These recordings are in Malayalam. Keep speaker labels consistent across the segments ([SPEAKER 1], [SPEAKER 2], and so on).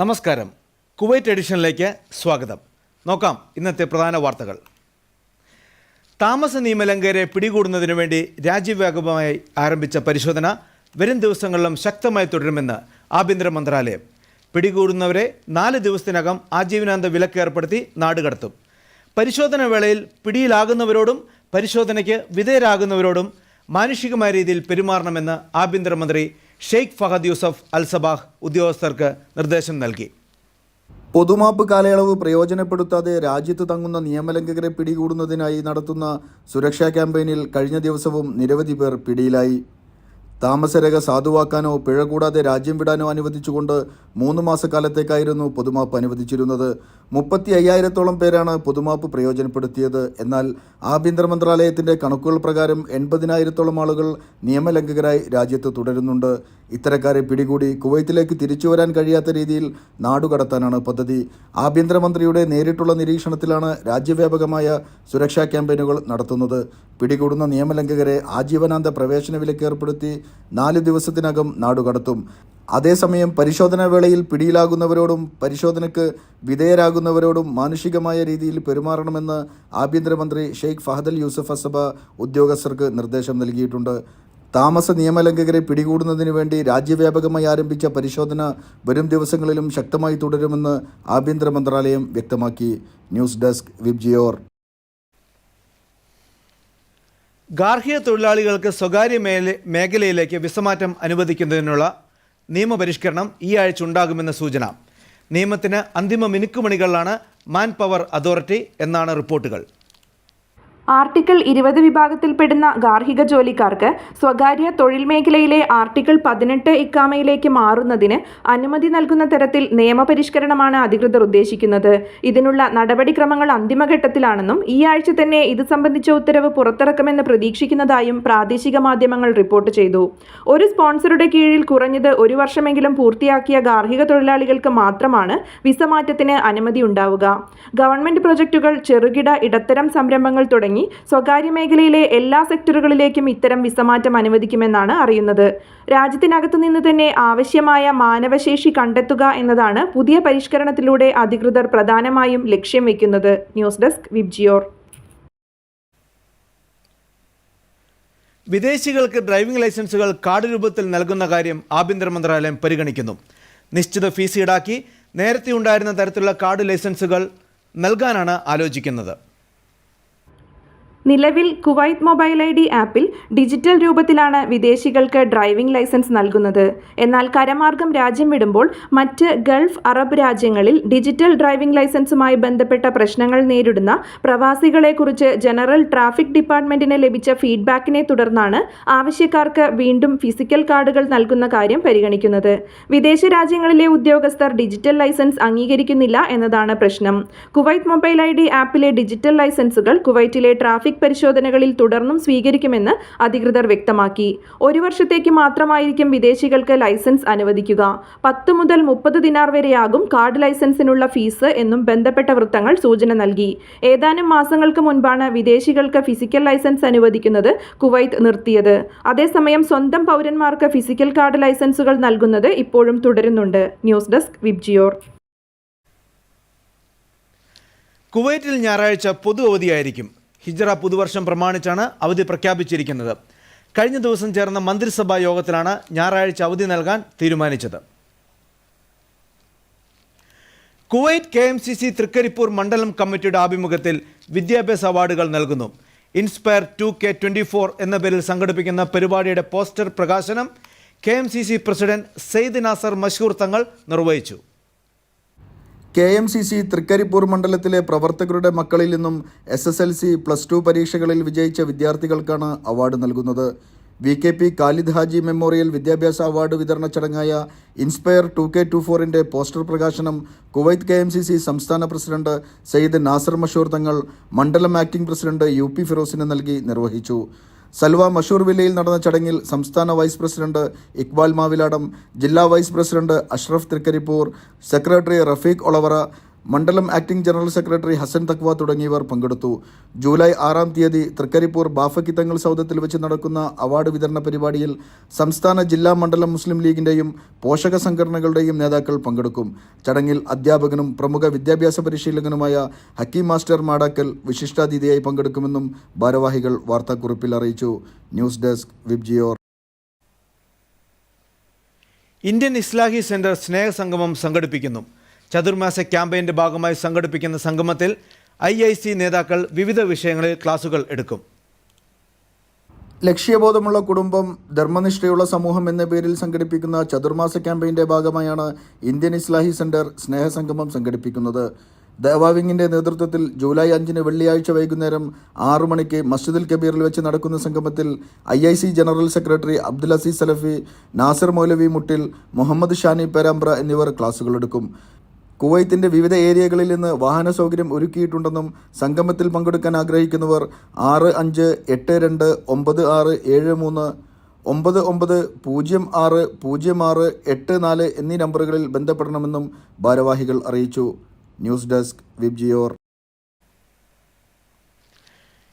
[SPEAKER 1] നമസ്കാരം. കുവൈറ്റ് എഡിഷനിലേക്ക് സ്വാഗതം. നോക്കാം ഇന്നത്തെ പ്രധാന വാർത്തകൾ. താമസ നിയമലംഘകരെ പിടികൂടുന്നതിനു വേണ്ടി രാജ്യവ്യാപകമായി ആരംഭിച്ച പരിശോധന വരും ദിവസങ്ങളിലും ശക്തമായി തുടരുമെന്ന് ആഭ്യന്തര മന്ത്രാലയം. പിടികൂടുന്നവരെ നാല് ദിവസത്തിനകം ആജീവനാന്ത വിലക്ക് ഏർപ്പെടുത്തി നാടുകടത്തും പരിശോധന വേളയിൽ പിടിയിലാകുന്നവരോടും പരിശോധനയ്ക്ക് വിധേയരാകുന്നവരോടും മാനുഷികമായ രീതിയിൽ പെരുമാറണമെന്ന് ആഭ്യന്തരമന്ത്രി Sheikh Fahad Yousef Al Sabah ഉദ്യോഗസ്ഥർക്ക് നിർദ്ദേശം നൽകി.
[SPEAKER 2] പൊതുമാപ്പ് കാലയളവ് പ്രയോജനപ്പെടുത്താതെ രാജ്യത്ത് തങ്ങുന്ന നിയമലംഘകരെ പിടികൂടുന്നതിനായി നടത്തുന്ന സുരക്ഷാ ക്യാമ്പയിനിൽ കഴിഞ്ഞ ദിവസവും നിരവധി പേർ പിടിയിലായി. താമസരേഖ സാധുവാക്കാനോ പിഴ കൂടാതെ രാജ്യം വിടാനോ അനുവദിച്ചുകൊണ്ട് മൂന്ന് മാസക്കാലത്തേക്കായിരുന്നു പൊതുമാപ്പ് അനുവദിച്ചിരുന്നത്. മുപ്പത്തി അയ്യായിരത്തോളം പേരാണ് പൊതുമാപ്പ് പ്രയോജനപ്പെടുത്തിയത്. എന്നാൽ ആഭ്യന്തര മന്ത്രാലയത്തിന്റെ കണക്കുകൾ പ്രകാരം എൺപതിനായിരത്തോളം ആളുകൾ നിയമലംഘകരായി രാജ്യത്ത് തുടരുന്നുണ്ട്. ഇത്തരക്കാരെ പിടികൂടി കുവൈത്തിലേക്ക് തിരിച്ചു വരാൻ കഴിയാത്ത രീതിയിൽ നാടുകടത്താനാണ് പദ്ധതി. ആഭ്യന്തരമന്ത്രിയുടെ നേരിട്ടുള്ള നിരീക്ഷണത്തിലാണ് രാജ്യവ്യാപകമായ സുരക്ഷാ ക്യാമ്പയിനുകൾ നടത്തുന്നത്. പിടികൂടുന്ന നിയമലംഘകരെ ആജീവനാന്ത പ്രവേശന വിലക്ക് ഏർപ്പെടുത്തി നാല് ദിവസത്തിനകം നാടുകടത്തും അതേസമയം പരിശോധനാ വേളയിൽ പിടിയിലാകുന്നവരോടും പരിശോധനയ്ക്ക് വിധേയരാകുന്നവരോടും മാനുഷികമായ രീതിയിൽ പെരുമാറണമെന്ന് ആഭ്യന്തരമന്ത്രി ഷെയ്ഖ് ഫഹദൽ യൂസഫ് അസബ ഉദ്യോഗസ്ഥർക്ക് നിർദ്ദേശം നൽകിയിട്ടുണ്ട്. താമസ നിയമലംഘകരെ പിടികൂടുന്നതിനു വേണ്ടി രാജ്യവ്യാപകമായി ആരംഭിച്ച പരിശോധന വരും ദിവസങ്ങളിലും ശക്തമായി തുടരുമെന്ന് ആഭ്യന്തര മന്ത്രാലയം വ്യക്തമാക്കി. ന്യൂസ് ഡെസ്ക് വിബ്ജിയോർ
[SPEAKER 1] ഗാർഹിക തൊഴിലാളികൾക്ക് സ്വകാര്യ മേഖലയിലേക്ക് വിസമാറ്റം അനുവദിക്കുന്നതിനുള്ള നിയമപരിഷ്കരണം ഈ ആഴ്ച ഉണ്ടാകുമെന്ന സൂചന. നിയമത്തിന് അന്തിമ മിനുക്കുമണികളിലാണ് മാൻ പവർ അതോറിറ്റി എന്നാണ് റിപ്പോർട്ടുകൾ.
[SPEAKER 3] ആർട്ടിക്കിൾ ഇരുപത് വിഭാഗത്തിൽപ്പെടുന്ന ഗാർഹിക ജോലിക്കാർക്ക് സ്വകാര്യ തൊഴിൽ മേഖലയിലെ ആർട്ടിക്കിൾ പതിനെട്ട് ഇക്കാമയിലേക്ക് മാറുന്നതിന് അനുമതി നൽകുന്ന തരത്തിൽ നിയമപരിഷ്കരണമാണ് അധികൃതർ ഉദ്ദേശിക്കുന്നത്. ഇതിനുള്ള നടപടിക്രമങ്ങൾ അന്തിമഘട്ടത്തിലാണെന്നും ഈ ആഴ്ച തന്നെ ഇത് സംബന്ധിച്ച ഉത്തരവ് പുറത്തിറക്കുമെന്ന് പ്രതീക്ഷിക്കുന്നതായും പ്രാദേശിക മാധ്യമങ്ങൾ റിപ്പോർട്ട് ചെയ്തു. ഒരു സ്പോൺസറുടെ കീഴിൽ കുറഞ്ഞത് ഒരു വർഷമെങ്കിലും പൂർത്തിയാക്കിയ ഗാർഹിക തൊഴിലാളികൾക്ക് മാത്രമാണ് വിസ മാറ്റത്തിന് അനുമതി ഉണ്ടാവുക. ഗവൺമെന്റ് പ്രൊജക്ടുകൾ ചെറുകിട ഇടത്തരം സംരംഭങ്ങൾ തുടങ്ങി സ്വകാര്യ മേഖലയിലെ എല്ലാ സെക്ടറുകളിലേക്കും ഇത്തരം വിസമാറ്റം അനുവദിക്കുമെന്നാണ് അറിയുന്നത്. രാജ്യത്തിനകത്തു നിന്ന് തന്നെ ആവശ്യമായ മാനവശേഷി കണ്ടെത്തുക എന്നതാണ് പുതിയ പരിഷ്കരണത്തിലൂടെ അധികൃതർ പ്രധാനമായും ലക്ഷ്യം വയ്ക്കുന്നത് ന്യൂസ് ഡെസ്ക് വിബ്ജിയോർ.
[SPEAKER 1] വിദേശികൾക്ക് ഡ്രൈവിംഗ് ലൈസൻസുകൾ കാർഡ് രൂപത്തിൽ നൽകുന്ന കാര്യം ആഭ്യന്തര മന്ത്രാലയം പരിഗണിക്കുന്നു. നിശ്ചിത ഫീസ് ഈടാക്കി നേരത്തെ ഉണ്ടായിരുന്ന തരത്തിലുള്ള കാർഡ് ലൈസൻസുകൾ നൽകാനാണ് ആലോചിക്കുന്നത്.
[SPEAKER 3] നിലവിൽ കുവൈത്ത് മൊബൈൽ ഐ ഡി ആപ്പിൽ ഡിജിറ്റൽ രൂപത്തിലാണ് വിദേശികൾക്ക് ഡ്രൈവിംഗ് ലൈസൻസ് നൽകുന്നത്. എന്നാൽ കരമാർഗം രാജ്യം വിടുമ്പോൾ മറ്റ് ഗൾഫ് അറബ് രാജ്യങ്ങളിൽ ഡിജിറ്റൽ ഡ്രൈവിംഗ് ലൈസൻസുമായി ബന്ധപ്പെട്ട പ്രശ്നങ്ങൾ നേരിടുന്ന പ്രവാസികളെക്കുറിച്ച് ജനറൽ ട്രാഫിക് ഡിപ്പാർട്ട്മെന്റിന് ലഭിച്ച ഫീഡ്ബാക്കിനെ തുടർന്നാണ് ആവശ്യക്കാർക്ക് വീണ്ടും ഫിസിക്കൽ കാർഡുകൾ നൽകുന്ന കാര്യം പരിഗണിക്കുന്നത്. വിദേശ രാജ്യങ്ങളിലെ ഉദ്യോഗസ്ഥർ ഡിജിറ്റൽ ലൈസൻസ് അംഗീകരിക്കുന്നില്ല എന്നതാണ് പ്രശ്നം. കുവൈത്ത് മൊബൈൽ ഐ ഡി ആപ്പിലെ ഡിജിറ്റൽ ലൈസൻസുകൾ കുവൈറ്റിലെ ട്രാഫിക് പരിശോധനകളിൽ തുടർന്നും സ്വീകരിക്കുമെന്ന് അധികൃതർ വ്യക്തമാക്കി. ഒരു വർഷത്തേക്ക് മാത്രമായിരിക്കും വിദേശികൾക്ക് ലൈസൻസ് അനുവദിക്കുക. പത്ത് മുതൽ മുപ്പത് ദിനാർ വരെയാകും കാർഡ് ലൈസൻസിനുള്ള ഫീസ് എന്നും ബന്ധപ്പെട്ട വൃത്തങ്ങൾ സൂചന നൽകി. ഏതാനും മാസങ്ങൾക്ക് മുൻപാണ് വിദേശികൾക്ക് ഫിസിക്കൽ ലൈസൻസ് അനുവദിക്കുന്നത് കുവൈത്ത് നിർത്തിയത്. അതേസമയം സ്വന്തം പൗരന്മാർക്ക് ഫിസിക്കൽ കാർഡ് ലൈസൻസുകൾ നൽകുന്നത് ഇപ്പോഴും തുടരുന്നുണ്ട്. News desk VIBGYOR.
[SPEAKER 1] കുവൈറ്റിൽ ഞായറാഴ്ച പൊതു അവധിയായിരിക്കും ഹിജറ പുതുവർഷം പ്രമാണിച്ചാണ് അവധി പ്രഖ്യാപിച്ചിരിക്കുന്നത്. കഴിഞ്ഞ ദിവസം ചേർന്ന മന്ത്രിസഭാ യോഗത്തിലാണ് ഞായറാഴ്ച അവധി നൽകാൻ തീരുമാനിച്ചത്. Kuwait K M C C Trikaripur മണ്ഡലം കമ്മിറ്റിയുടെ ആഭിമുഖ്യത്തിൽ വിദ്യാഭ്യാസ അവാർഡുകൾ നൽകുന്നു. Inspire two K twenty four എന്ന പേരിൽ സംഘടിപ്പിക്കുന്ന പരിപാടിയുടെ പോസ്റ്റർ പ്രകാശനം K M C C president Sayed Nasar Mashoor Thangal നിർവഹിച്ചു.
[SPEAKER 2] K M C C Trikaripur മണ്ഡലത്തിലെ പ്രവർത്തകരുടെ മക്കളിൽ നിന്നും S S L C plus two പരീക്ഷകളിൽ വിജയിച്ച വിദ്യാർത്ഥികൾക്കാണ് അവാർഡ് നൽകുന്നത്. V K P Khalid Haji memorial വിദ്യാഭ്യാസ അവാർഡ് വിതരണ ചടങ്ങായ ഇൻസ്പയർ ടു കെ ടു ഫോറിന്റെ പോസ്റ്റർ പ്രകാശനം Kuwait K M C C സംസ്ഥാന പ്രസിഡന്റ് സയ്യിദ് നാസർ മഷൂർ തങ്ങൾ മണ്ഡലം ആക്ടിംഗ് പ്രസിഡന്റ് യു പി ഫിറോസിന് നൽകി നിർവഹിച്ചു. സൽവ മഷൂർ വില്ലയിൽ നടന്ന ചടങ്ങിൽ സംസ്ഥാന വൈസ് പ്രസിഡന്റ് ഇക്ബാൽ മാവിലാടം ജില്ലാ vice president Ashraf Trikaripur secretary Rafeeq Olavara മണ്ഡലം ആക്ടിംഗ് ജനറൽ സെക്രട്ടറി ഹസൻ തക്വ തുടങ്ങിയവർ പങ്കെടുത്തു. ജൂലൈ ആറാം തീയതി തൃക്കരിപ്പൂർ ബാഫക്കി തങ്ങൾ സൗദത്തിൽ വെച്ച് നടക്കുന്ന അവാർഡ് വിതരണ പരിപാടിയിൽ സംസ്ഥാന ജില്ലാ മണ്ഡലം മുസ്ലിം ലീഗിന്റെയും പോഷക സംഘടനകളുടെയും നേതാക്കൾ പങ്കെടുക്കും. ചടങ്ങിൽ അധ്യാപകനും പ്രമുഖ വിദ്യാഭ്യാസ പരിശീലകനുമായ ഹക്കി മാസ്റ്റർ മാടാക്കൽ വിശിഷ്ടാതിഥിയായി പങ്കെടുക്കുമെന്നും ഭാരവാഹികൾ വാർത്താക്കുറിപ്പിൽ അറിയിച്ചു. News desk VIBGYOR
[SPEAKER 1] Indian Islahi centre സ്നേഹസംഗമം സംഘടിപ്പിക്കുന്നു. ചതുർമാസ ക്യാമ്പയിന്റെ ഭാഗമായി സംഘടിപ്പിക്കുന്ന സംഗമത്തിൽ ഐ ഐ സി നേതാക്കൾ വിവിധ വിഷയങ്ങളിൽ ക്ലാസുകൾ എടുക്കും.
[SPEAKER 2] ലക്ഷ്യബോധമുള്ള കുടുംബം ധർമ്മനിഷ്ഠയുള്ള സമൂഹം എന്ന പേരിൽ സംഘടിപ്പിക്കുന്ന ചതുർമാസ ക്യാമ്പയിന്റെ ഭാഗമായാണ് ഇന്ത്യൻ ഇസ്ലാഹി സെന്റർ സ്നേഹസംഗമം സംഘടിപ്പിക്കുന്നത്. ദേവാവിങ്ങിന്റെ നേതൃത്വത്തിൽ ജൂലൈ അഞ്ചിന് വെള്ളിയാഴ്ച വൈകുന്നേരം ആറു മണിക്ക് മസ്ജിദുൽ കബീറിൽ വെച്ച് നടക്കുന്ന സംഗമത്തിൽ I I C general secretary Abdul Azeez Salafi Nasir Moulavi Muttil Muhammad Shani Perambra എന്നിവർ ക്ലാസുകളെടുക്കും കുവൈത്തിന്റെ വിവിധ ഏരിയകളിൽ നിന്ന് വാഹന സൗകര്യം ഒരുക്കിയിട്ടുണ്ടെന്നും സംഗമത്തിൽ പങ്കെടുക്കാൻ ആഗ്രഹിക്കുന്നവർ ആറ് അഞ്ച് എട്ട് രണ്ട് ഒമ്പത് ആറ് ഏഴ് മൂന്ന് ഒമ്പത് ഒമ്പത് പൂജ്യം ആറ് പൂജ്യം ആറ് എട്ട് നാല് എന്നീ നമ്പറുകളിൽ ബന്ധപ്പെടണമെന്നും ഭാരവാഹികൾ അറിയിച്ചു. ന്യൂസ് ഡെസ്ക് വിബ്ജിയോർ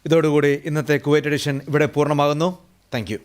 [SPEAKER 1] ഇതോടുകൂടി ഇന്നത്തെ കുവൈറ്റ് എഡിഷൻ ഇവിടെ പൂർണമാകുന്നു. താങ്ക്